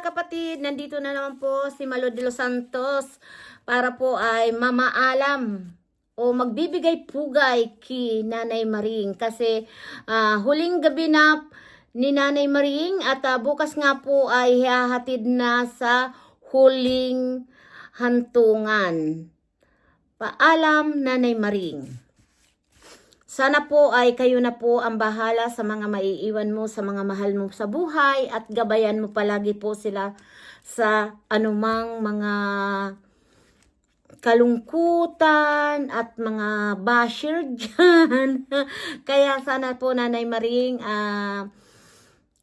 mga kapatid, nandito na naman po si Malo de los Santos para po ay mamaalam o magbibigay pugay kay Nanay Maring kasi ah, huling gabi na ni Nanay Maring at ah, bukas nga po ay hahatid na sa huling hantungan. Paalam Nanay Maring. Sana po ay kayo na po ang bahala sa mga maiiwan mo, sa mga mahal mo sa buhay at gabayan mo palagi po sila sa anumang mga kalungkutan at mga basher dyan. Kaya sana po Nanay Maring, ah,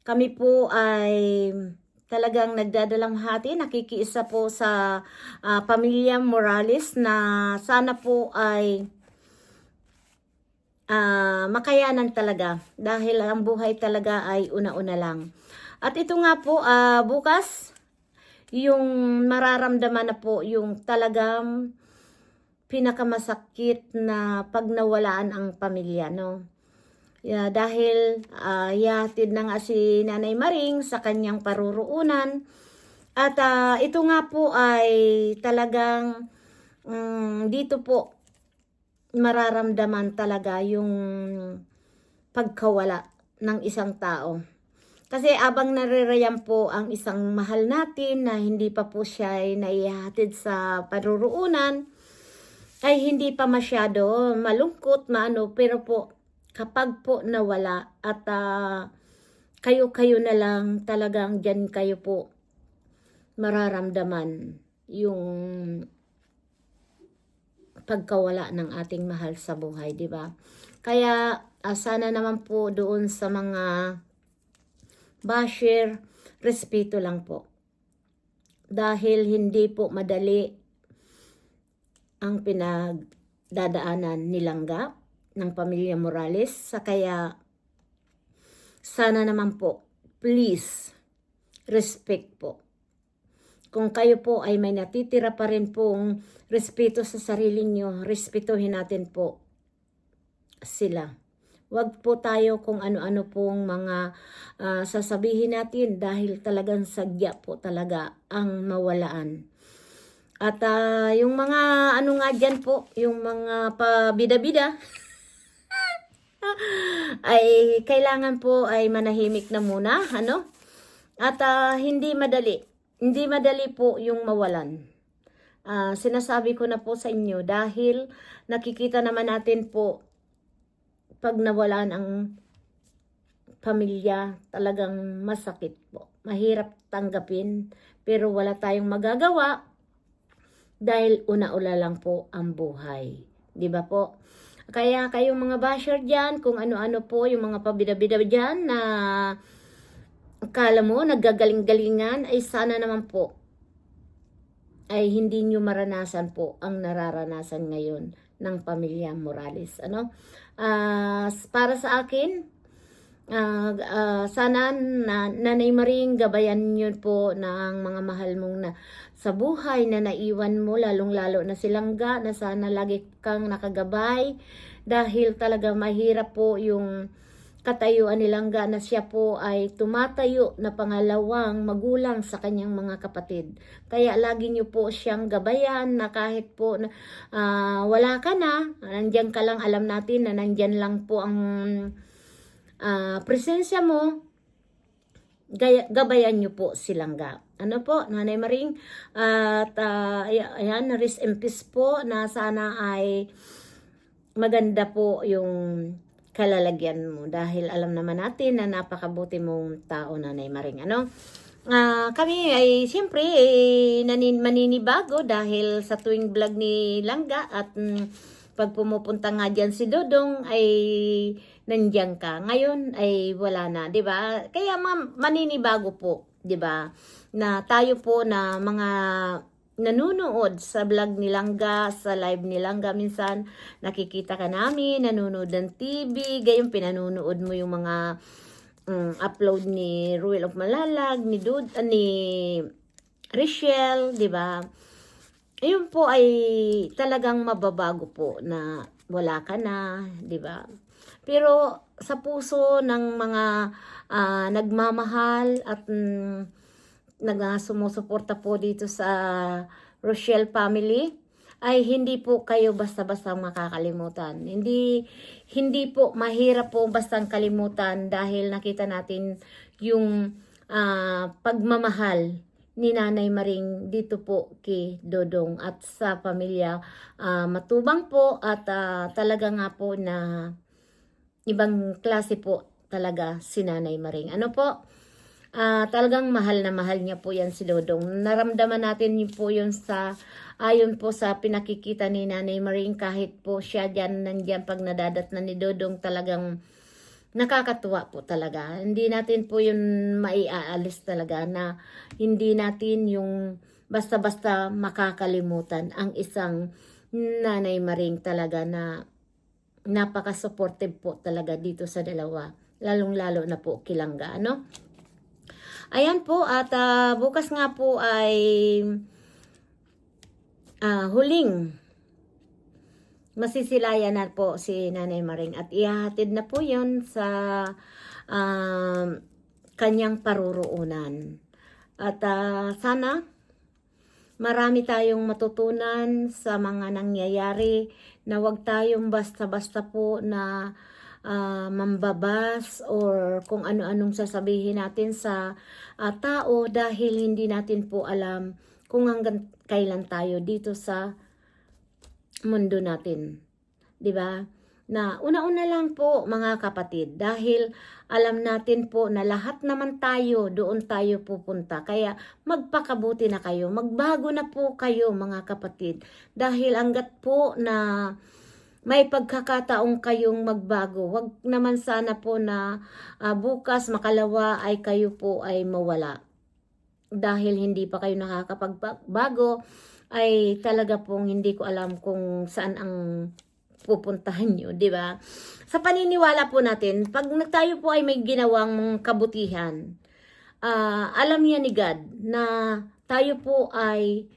kami po ay talagang nagdadalamhati, nakikiisa po sa ah, pamilya Morales na sana po ay ah, makayanan talaga dahil ang buhay talaga ay una-una lang. At ito nga po, ah, bukas, yung mararamdaman na po yung talagang pinakamasakit na pag nawalaan ang pamilya, no? Yeah, dahil ah, yatid na nga si Nanay Maring sa kanyang paruruunan. At ah, ito nga po ay talagang mm, dito po mararamdaman talaga yung pagkawala ng isang tao. Kasi abang narirayan po ang isang mahal natin na hindi pa po siya ay naihatid sa paruruunan, ay hindi pa masyado malungkot, maano, pero po kapag po nawala at ah, kayo-kayo na lang talagang dyan kayo po mararamdaman yung pagkawala ng ating mahal sa buhay, di ba? Kaya ah, sana naman po doon sa mga basher, respeto lang po. Dahil hindi po madali ang pinagdadaanan nilangga ng pamilya Morales. Sa kaya sana naman po, please, respect po. Kung kayo po ay may natitira pa rin pong respeto sa sarili nyo, respetuhin natin po sila. Huwag po tayo kung ano-ano pong mga ah, sasabihin natin dahil talagang sadya po talaga ang mawalaan. At ah, yung mga ano nga dyan po, yung mga pabida-bida, ay kailangan po ay manahimik na muna, ano? At ah, hindi madali. Hindi madali po yung mawalan. Ah, sinasabi ko na po sa inyo dahil nakikita naman natin po pag nawalan ang pamilya talagang masakit po. Mahirap tanggapin pero wala tayong magagawa dahil una-ula lang po ang buhay. 'Di ba po? Kaya kayong mga basher dyan, kung ano-ano po yung mga pabida-bida dyan na akala mo naggagaling-galingan, ay sana naman po ay hindi nyo maranasan po ang nararanasan ngayon ng pamilya Morales. Ano? Ah, para sa akin, ah, ah, sana na, Nanay Maring gabayan nyo po ng mga mahal mong na sa buhay na naiwan mo, lalong-lalo na silangga, na sana lagi kang nakagabay dahil talaga mahirap po yung katayuan nilang na siya po ay tumatayo na pangalawang magulang sa kanyang mga kapatid. Kaya lagi niyo po siyang gabayan na kahit po ah, wala ka na, nandyan ka lang, alam natin na nandyan lang po ang ah, presensya mo, gaya, gabayan niyo po silang ga. Ano po, Nanay Maring? At ay- ayan, rest in peace po na sana ay maganda po yung kalalagyan mo dahil alam naman natin na napakabuti mong tao Nanay Maring. Ano? Ah, kami ay siyempre eh, nanin, maninibago dahil sa tuwing vlog ni Langga at mm, pag pumupunta nga dyan si Dodong ay nandiyan ka. Ngayon ay wala na, 'di ba? Kaya ma- maninibago po, 'di ba? Na tayo po na mga nanonood sa vlog ni Langga, sa live ni Langga minsan nakikita ka namin, nanonood ng TV, gayon pinanonood mo yung mga mm, upload ni Ruel of Malalag, ni Dud, ah, ni Richelle, 'di ba? Ayun po ay talagang mababago po na wala ka na, 'di ba? Pero sa puso ng mga ah, nagmamahal at mm, nag ah, sumusuporta po dito sa Rochelle family ay hindi po kayo basta-basta makakalimutan. Hindi hindi po mahirap po bastang kalimutan dahil nakita natin yung ah, pagmamahal ni Nanay Maring dito po kay Dodong at sa pamilya ah, matubang po at ah, talaga nga po na ibang klase po talaga si Nanay Maring. Ano po? Ah, talagang mahal na mahal niya po yan si Dodong. Naramdaman natin yun po yun sa ayon po sa pinakikita ni Nanay Maring kahit po siya dyan nandyan pag nadadat na ni Dodong talagang nakakatuwa po talaga. Hindi natin po yun maiaalis talaga na hindi natin yung basta-basta makakalimutan ang isang Nanay Maring talaga na napaka-supportive po talaga dito sa dalawa. Lalong-lalo na po kilangga, ano? Ayan po, at ah, bukas nga po ay ah, huling masisilayan na po si Nanay Maring at ihahatid na po yon sa um, kanyang paruroonan. At ah, sana marami tayong matutunan sa mga nangyayari na wag tayong basta-basta po na ah, mambabas or kung ano-anong sasabihin natin sa ah, tao dahil hindi natin po alam kung hanggang kailan tayo dito sa mundo natin. 'Di ba? Na una-una lang po mga kapatid dahil alam natin po na lahat naman tayo doon tayo pupunta. Kaya magpakabuti na kayo, magbago na po kayo mga kapatid dahil hanggat po na may pagkakataong kayong magbago. Wag naman sana po na ah, bukas makalawa ay kayo po ay mawala. Dahil hindi pa kayo nakakapagbago ay talaga pong hindi ko alam kung saan ang pupuntahan nyo, di ba? Sa paniniwala po natin, pag tayo po ay may ginawang kabutihan, ah, alam niya ni God na tayo po ay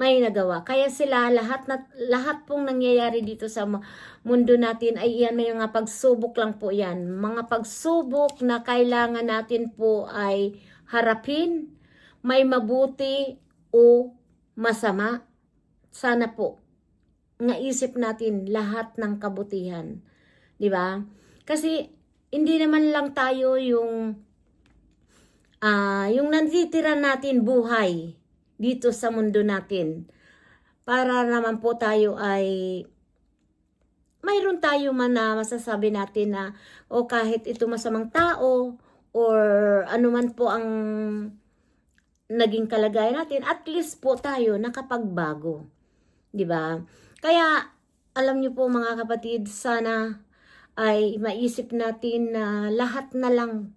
may nagawa. Kaya sila lahat na lahat pong nangyayari dito sa mu- mundo natin ay iyan may mga pagsubok lang po 'yan. Mga pagsubok na kailangan natin po ay harapin, may mabuti o masama. Sana po naisip natin lahat ng kabutihan. 'Di ba? Kasi hindi naman lang tayo yung ah yung nanditira natin buhay dito sa mundo natin para naman po tayo ay mayroon tayo man na masasabi natin na o kahit ito masamang tao or ano man po ang naging kalagayan natin, at least po tayo nakapagbago. 'Di ba? Kaya alam niyo po mga kapatid, sana ay maisip natin na lahat na lang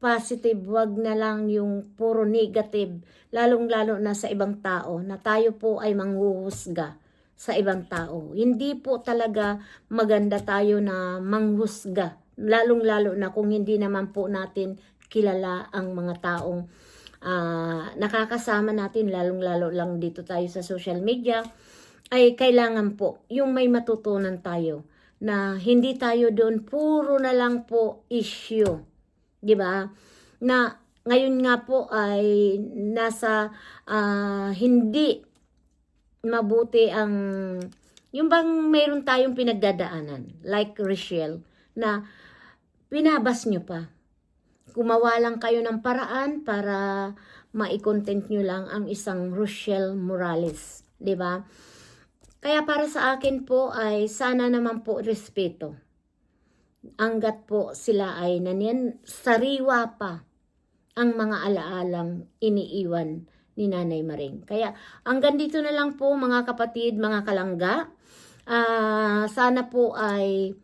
positive, wag na lang yung puro negative, lalong-lalo na sa ibang tao, na tayo po ay manghuhusga sa ibang tao. Hindi po talaga maganda tayo na manghusga, lalong-lalo na kung hindi naman po natin kilala ang mga taong ah, nakakasama natin, lalong-lalo lang dito tayo sa social media, ay kailangan po yung may matutunan tayo na hindi tayo doon puro na lang po issue. 'Di ba? Na ngayon nga po ay nasa ah, hindi mabuti ang yung bang mayroon tayong pinagdadaanan like Rachel na pinabas nyo pa. Kumawa lang kayo ng paraan para maikontent nyo lang ang isang Rochelle Morales. 'di ba? Kaya para sa akin po ay sana naman po respeto. Anggat po sila ay nanyan, sariwa pa ang mga alaalang iniiwan ni Nanay Maring. Kaya hanggang dito na lang po mga kapatid, mga kalangga. Ah, sana po ay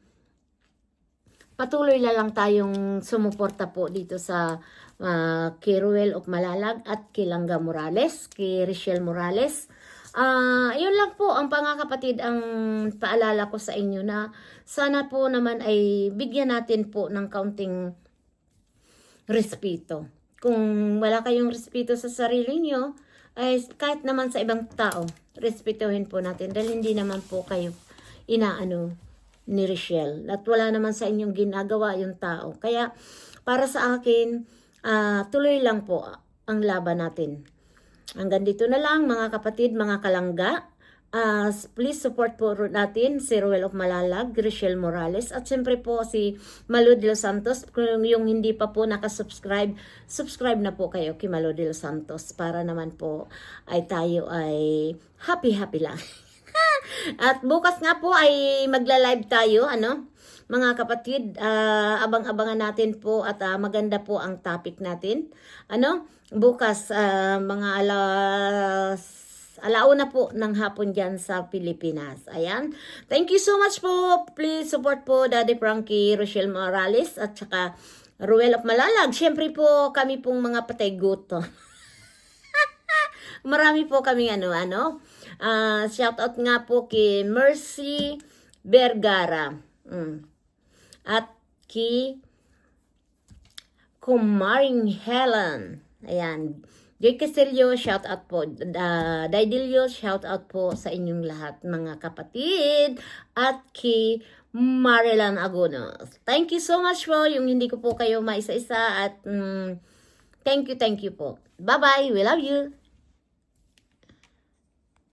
patuloy na lang tayong sumuporta po dito sa uh, kay of Malalag at kay Morales, kay Richelle Morales. Ah, yun lang po ang mga ang paalala ko sa inyo na sana po naman ay bigyan natin po ng kaunting respeto. Kung wala kayong respeto sa sarili nyo, ay kahit naman sa ibang tao, respetuhin po natin dahil hindi naman po kayo inaano ni Richelle. At wala naman sa inyong ginagawa yung tao. Kaya para sa akin, ah, tuloy lang po ang laban natin. Hanggang dito na lang mga kapatid, mga kalangga. Ah, please support po natin si Ruel of Malalag, Richelle Morales, at siyempre po si Malo de los Santos. Kung yung hindi pa po nakasubscribe, subscribe na po kayo kay Malo de los Santos para naman po ay tayo ay happy-happy lang. At bukas nga po ay magla-live tayo, ano? Mga kapatid, ah, abang-abangan natin po at ah, maganda po ang topic natin. Ano? Bukas ah, mga alas alauna po ng hapon dyan sa Pilipinas. Ayan. Thank you so much po. Please support po Daddy Frankie, Rochelle Morales at saka Ruel of Malalag. Siyempre po kami pong mga patay guto. Marami po kami ano ano. Ah, shout out nga po kay Mercy Vergara. Mm. At kay Kumaring Helen. Ayan. Jay Castillo, shout out po. Uh, Daidilio, shout out po sa inyong lahat mga kapatid. At kay Marilan Agonos. Thank you so much po. Yung hindi ko po kayo maisa-isa at mm, thank you, thank you po. Bye-bye. We love you.